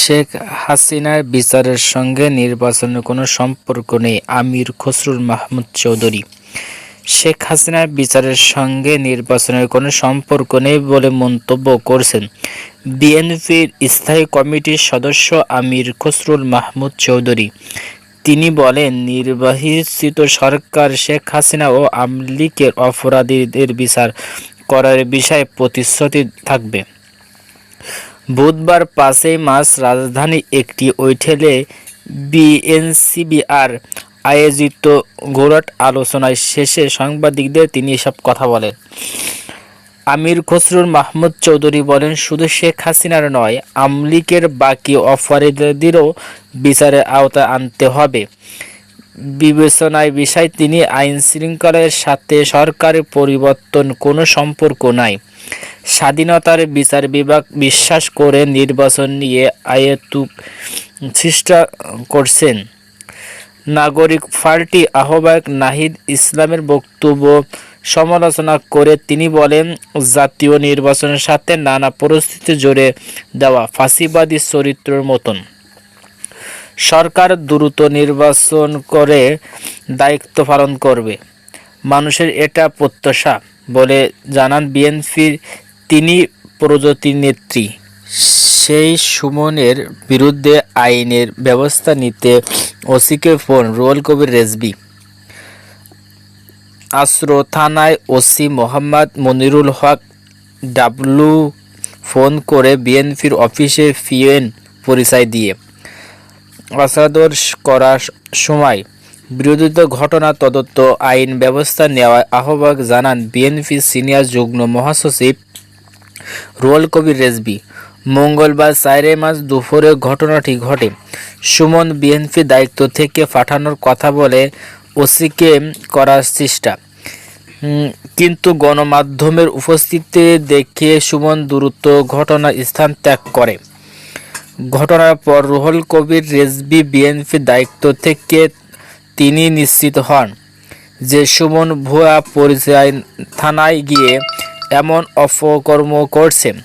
শেখ হাসিনার বিচারের সঙ্গে নির্বাচনের কোনো সম্পর্ক নেই, আমির খসরুল মাহমুদ চৌধুরী। শেখ হাসিনার বিচারের সঙ্গে নির্বাচনের কোনো সম্পর্ক নেই বলে মন্তব্য করছেন বিএনপির স্থায়ী কমিটির সদস্য আমির খসরুল মাহমুদ চৌধুরী। তিনি বলেন, নির্বাচিত সরকার শেখ হাসিনা ও আওয়ামী লীগের অপরাধীদের বিচার করার বিষয়ে প্রতিশ্রুতি থাকবে। বুধবার পাঁচই মার্চ রাজধানী একটি হোটেলে বিএনসিবিআর আয়োজিত ঘোরাট আলোচনায় শেষে সাংবাদিকদের তিনি এসব কথা বলেন। আমির খসরুল মাহমুদ চৌধুরী বলেন, শুধু শেখ হাসিনার নয়, আমলিকের বাকি অপরাধীদেরও বিচারের আওতায় আনতে হবে। বিবেচনায় বিষয়, তিনি আইন শৃঙ্খলার সাথে সরকারের পরিবর্তন কোনো সম্পর্ক নাই। স্বাধীনতার বিচার বিভাগ বিশ্বাস করে নির্বাচন নিয়ে আয়তুক চেষ্টা করছেন। নাগরিক পার্টি আহ্বায়ক নাহিদ ইসলামের বক্তব্য সমালোচনা করে তিনি বলেন, জাতীয় নির্বাচনের সাথে নানা পরিস্থিতি জুড়ে দেওয়া ফাঁসিবাদী চরিত্রের মতন। সরকার দ্রুত নির্বাচন করে দায়িত্ব পালন করবে। মানুষের এটা প্রত্যাশা বলে জানান বিএনপির তিনি প্রযুক্তি নেত্রী। সেই সুমনের বিরুদ্ধে আইনের ব্যবস্থা নিতে ওসিকে ফোন রুহুল কবির রেজবি আশ্র থানায় ওসি মোহাম্মদ মনিরুল হক ডাবলু ফোন করে বিএনপির অফিসে ফিয়েন পরিচয় দিয়ে। অসাদর করার সময় বিরোধিত ঘটনা তদন্ত আইন ব্যবস্থা নেওয়ার আহ্বায়ক জানান বিএনপি সিনিয়র যুগ্ম মহাসচিব রুহুল কবির রেজবি মঙ্গলবার চারে মাস দুপুরে ঘটনাটি ঘটে। সুমন বিএনপি দায়িত্ব থেকে পাঠানোর কথা বলে ওসিকে করার চেষ্টা। কিন্তু গণমাধ্যমের উপস্থিতি দেখে সুমন দ্রুত ঘটনা স্থান ত্যাগ করে। ঘটনার পর রুহুল কবির রেজবি বিএনপি দায়িত্ব থেকে তিনি নিশ্চিত হন যে সুমন ভুয়া পরিচয় থানায় গিয়ে এমন অপকর্ম করছেন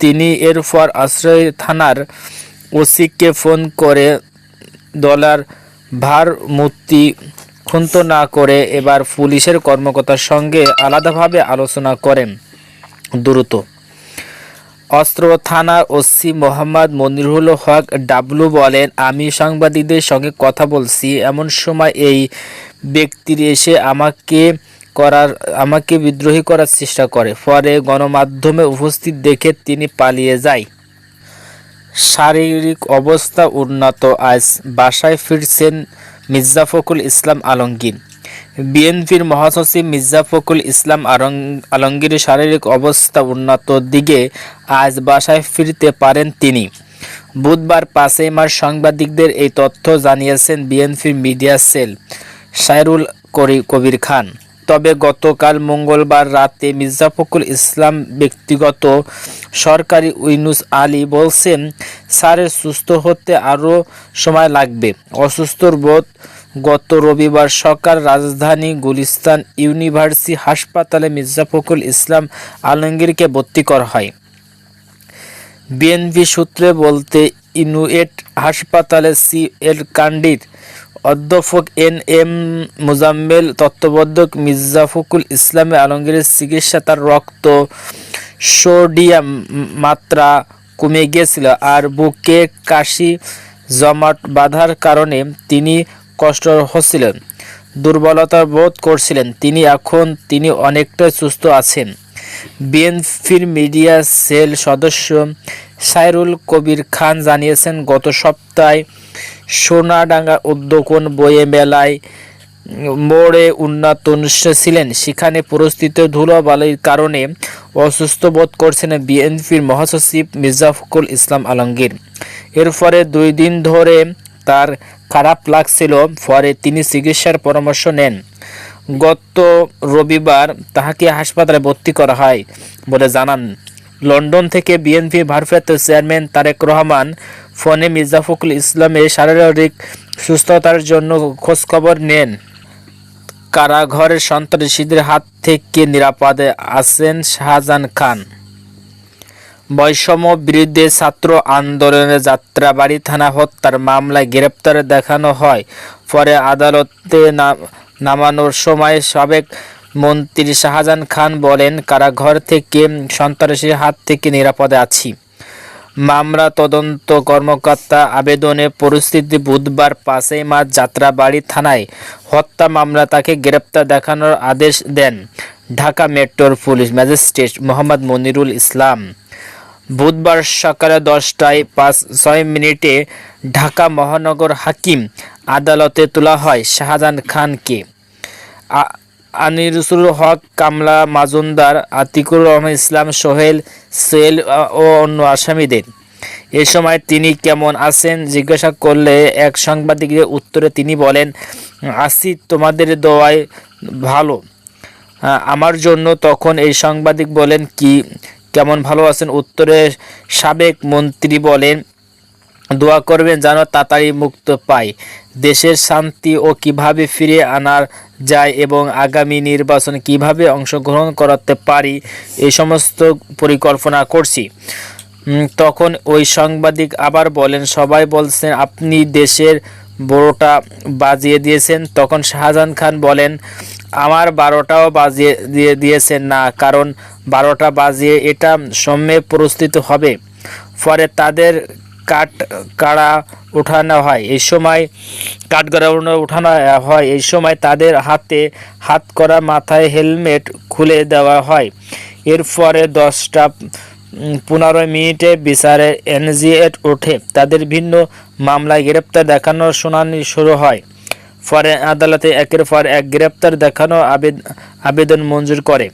তিনি এরপর আশ্রয় থানার ওসিকে ফোন করে দলার ভার মূর্তি ক্ষুন্ত না করে এবার পুলিশের কর্মকর্তার সঙ্গে আলাদাভাবে আলোচনা করেন। দ্রুত অস্ত্র থানার ওসি মোহাম্মদ মনিরুল হক ডাবলু বলেন, আমি সাংবাদিকদের সঙ্গে কথা বলছি। এমন সময় এই ব্যক্তির এসে আমাকে করার, আমাকে বিদ্রোহী করার চেষ্টা করে। পরে গণমাধ্যমে উপস্থিত দেখে তিনি পালিয়ে যায়। শারীরিক অবস্থা উন্নত। আজ বাসায় ফিরছেন মির্জা ফখরুল ইসলাম আলমগীর। বিএনপির মহাসচিব মির্জা ফখরুল ইসলাম আলমগীরের শারীরিক অবস্থা উন্নত দিকে আজ বাসায় ফিরতে পারেন তিনি। বুধবার পাঁচই মার্চ সাংবাদিকদের এই তথ্য জানিয়েছেন বিএনপির মিডিয়া সেল সাইরুল কবির খান। তবে গতকাল মঙ্গলবার রাতে মির্জা ফখরুল ইসলাম ব্যক্তিগত সরকারি উইনুস আলী বলছেন স্যারের সুস্থ হতে আরও সময় লাগবে। অসুস্থর বোধ গত রবিবার সকাল রাজধানী গুলিস্তান ইউনিভার্সিটি হাসপাতালে মির্জা ফখরুল ইসলাম আলমগীরকে ভর্তি করা হয়। বিএনপি সূত্রে বলতে ইনুয়েট হাসপাতালে সি এল কান্ডির অধ্যাপক এন এম মুজাম্মেল, তত্ত্বাবধায়ক মির্জা ফখরুল আলমগীরের চিকিৎসা তার রক্ত সোডিয়াম মাত্রা কমে গিয়েছিল আর বুকে কাশি, জমাট বাঁধার কারণে তিনি কষ্ট হচ্ছিলেন, দুর্বলতা বোধ করছিলেন। তিনি এখন, তিনি অনেকটা সুস্থ আছেন। বিএনপির মিডিয়া সেল সদস্য সাইরুল কবির খান জানিয়েছেন, গত সপ্তাহে সোনাডাঙ্গা উদ্যোগন বইয়ে মেলায় মোড়ে উন্নত ছিলেন। সেখানে পরিস্থিতি ধুলোবালির কারণে অসুস্থ বোধ করছেন বিএনপির মহাসচিব মির্জা ফখরুল ইসলাম আলমগীর। এর ফলে দুই দিন ধরে তার খারাপ লাগছিল পরে তিনি চিকিৎসার পরামর্শ নেন। গত রবিবার তাহাকে হাসপাতালে ভর্তি করা হয় বলে জানান। লন্ডন থেকে বিএনপি ভারপ্রাপ্ত চেয়ারম্যান তারেক রহমান ফোনে মির্জা ফখরুল ইসলামের শারীরিক সুস্থতার জন্য খোঁজখবর নেন। কারাঘরের সন্ত্রাসীদের হাত থেকে নিরাপদে আছেন শাহজাহান খান। বৈষম্য বিরুদ্ধে ছাত্র আন্দোলনের যাত্রাবাড়ি থানা হত্যার মামলায় গ্রেপ্তার দেখানো হয়। পরে আদালতে নামানোর সময় সাবেক মন্ত্রী শাহজাহান খান বলেন কারাঘর থেকে সন্ত্রাসীর হাত থেকে নিরাপদে আছি। মামলা তদন্ত কর্মকর্তা আবেদনে পরিস্থিতি বুধবার পাঁচই মার্চ যাত্রাবাড়ি থানায় হত্যা মামলা তাকে গ্রেপ্তার দেখানোর আদেশ দেন ঢাকা মেট্রোর পুলিশ ম্যাজিস্ট্রেট মোহাম্মদ মনিরুল ইসলাম। বুধবার সকালে দশটায় পাঁচ, ছয় মিনিটে ঢাকা মহানগর হাকিম আদালতে তোলা হয় শাহজাহান খানকে। আনিরুসুল হক, কামলা মাজুমদার, আতিকুর রহমান ইসলাম, সোহেল সোহেল ও অন্য আসামিদের। এ সময় তিনি কেমন আছেন জিজ্ঞাসা করলে এক সাংবাদিকের উত্তরে তিনি বলেন, আসি, তোমাদের দোয়ায় ভালো। আমার জন্য তখন এই সাংবাদিক বলেন কি কেমন ভালো আছেন? উত্তরে সাবেক মন্ত্রী বলেন, দোয়া করবেন যেন তাড়াতাড়ি মুক্ত পায় দেশের শান্তি ও কীভাবে ফিরে আনা যায় এবং আগামী নির্বাচন কীভাবে অংশগ্রহণ করাতে পারি এই সমস্ত পরিকল্পনা করছি। তখন ওই সাংবাদিক আবার বলেন, সবাই বলছেন, আপনি দেশের বড়টা বাজিয়ে দিয়েছেন। তখন শাহজাহান খান বলেন, আমার বারোটাও বাজিয়ে দিয়ে দিয়েছেন না, কারণ বারোটা বাজিয়ে এটা সম্যে প্রস্তুত হবে। পরে তাদের কাঠ কাড়া উঠানো হয়। এই সময় কাঠগড়া উঠানো হয়, এই সময় তাদের হাতে হাত করা মাথায় হেলমেট খুলে দেওয়া হয়। এরপরে দশটা পনেরো মিনিটে বিচারে এনজিএট ওঠে তাদের ভিন্ন মামলায় গ্রেপ্তার দেখানোর শুনানি শুরু হয়। পরে আদালতে একের পর এক গ্রেপ্তার দেখানো আবেদ- আবেদন মঞ্জুর করে।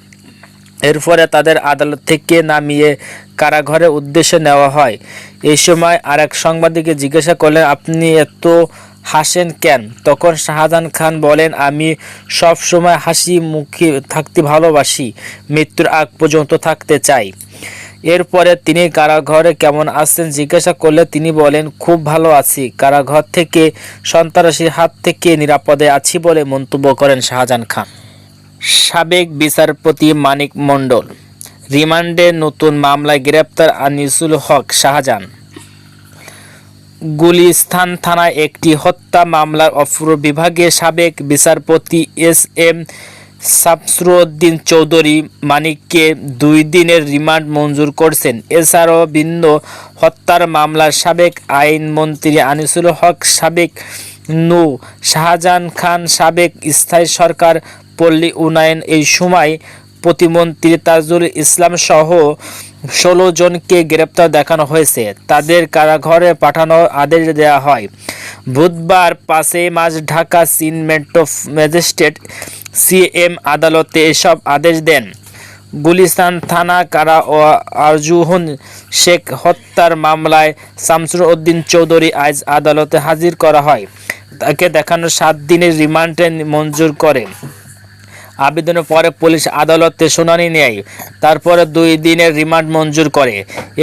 এরপরে তাদের আদালত থেকে নামিয়ে কারাঘরের উদ্দেশ্যে নেওয়া হয়। এই সময় আর এক সাংবাদিককে জিজ্ঞাসা করলেন, আপনি এত হাসেন কেন? তখন শাহজাহান খান বলেন, আমি সব সময় হাসি মুখে থাকতে ভালোবাসি। মৃত্যুর আগ পর্যন্ত থাকতে চাই। এরপরে তিনি কারাঘরে কেমন আছেন জিজ্ঞাসা করলে তিনি বলেন, খুব ভালো আছি। কারাঘর থেকে সন্ত্রাসীর হাত থেকে নিরাপদে আছি বলে মন্তব্য করেন শাহজাহান খান। সাবেক বিচারপতি মানিক মণ্ডল, রিমান্ডে নতুন মামলায় গ্রেপ্তার আনিসুল হক শাহজাহান। গুলিস্তান থানায় একটি হত্যা মামলার অপর বিভাগে সাবেক বিচারপতি এস এম শামসুদ্দিন চৌধুরী মানিককে দুই দিনের রিমান্ড মঞ্জুর করছেন। এছাড়াও ভিন্ন হত্যার মামলার সাবেক আইনমন্ত্রী আনিসুল হক, সাবেক নু শাহজাহান খান, সাবেক স্থায়ী সরকার পল্লী উন্নয়ন এই সময় প্রতিমন্ত্রী তাজুল ইসলাম সহ ষোলো জনকে গ্রেপ্তার দেখানো হয়েছে। তাদের কারাঘরে পাঠানোর আদেশ দেওয়া হয়। বুধবার পাঁচই মার্চ ঢাকা সিন মেট্রো ম্যাজিস্ট্রেট সিএম আদালতে এসব আদেশ দেন। গুলিস্তান থানা কারা ও আরজুহন শেখ হত্যার মামলায় শামসুর উদ্দিন চৌধুরী আজ আদালতে হাজির করা হয়। তাকে দেখানো সাত দিনের রিমান্ডে মঞ্জুর করে। আবেদনের পরে পুলিশ আদালতে শুনানি নেয়। তারপরে দুই দিনের রিমান্ড মঞ্জুর করে।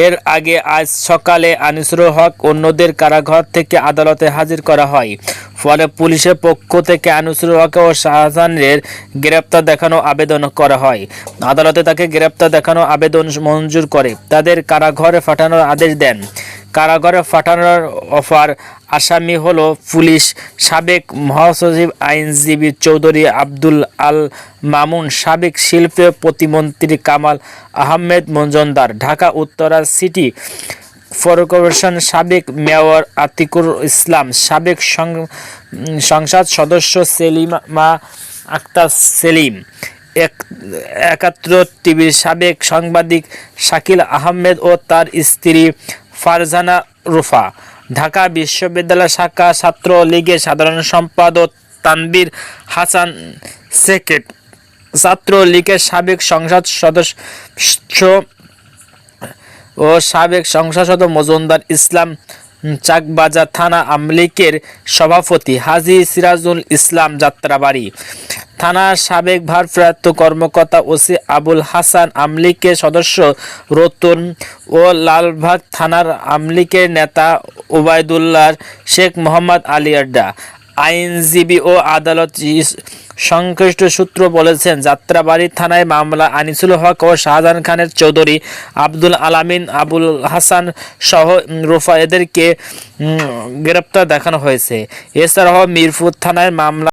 এর আগে আজ সকালে আনিসুর হক অন্যদের কারাঘর থেকে আদালতে হাজির করা হয়। ফলে পুলিশের পক্ষ থেকে আনিসুর হক ও শাহজাহানের গ্রেপ্তার দেখানো আবেদন করা হয়। আদালতে তাকে গ্রেপ্তার দেখানো আবেদন মঞ্জুর করে। তাদের কারাঘরে পাঠানোর আদেশ দেন। কারাগারে পাঠানোর অফার। আসামি হলো পুলিশ সাবেক মহাসচিব আইনজীবী চৌধুরী আব্দুল আল মামুন, সাবেক শিল্প প্রতিমন্ত্রী কামাল আহমেদ মজুমদার, ঢাকা, উত্তরা সিটি কর্পোরেশন সাবেক মেয়র আতিকুর ইসলাম, সাবেক সংসদ সদস্য সেলিমা আক্তার সেলিম, এক, একাত্তর টিভির সাবেক সাংবাদিক শাকিল আহমেদ ও তার স্ত্রী ফারজানা রুফা। ঢাকা বিশ্ববিদ্যালয় শাখা ছাত্র লীগের সাধারণ সম্পাদক তানবির হাসান সেকেট। ছাত্র লীগের সাবেক সংসদ সদস্য ও সাবেক সংসদ সদস্য মজুমদার ইসলাম চাকবাজার থানা আমলিকের সভাপতি হাজি সিরাজুল ইসলাম যাত্রাবাড়ি। থানার সাবেক ভারপ্রাপ্ত কর্মকর্তা ওসি আবুল হাসান আমলিকের সদস্য রতন ও লালবাগ থানার আমলিকের নেতা ওবায়দুল্লাহ শেখ মোহাম্মদ আলী আড্ডা, আইনজীবী ও আদালত সংশ্লিষ্ট সূত্র বলেছেন, যাত্রাবাড়ি থানায় মামলা আনিসুল হক ও শাহজাহান খানের চৌধুরী আব্দুল আলামিন, আবুল হাসান সহ রোফা এদেরকে গ্রেপ্তার দেখানো হয়েছে। এছাড়াও মিরপুর থানায় মামলা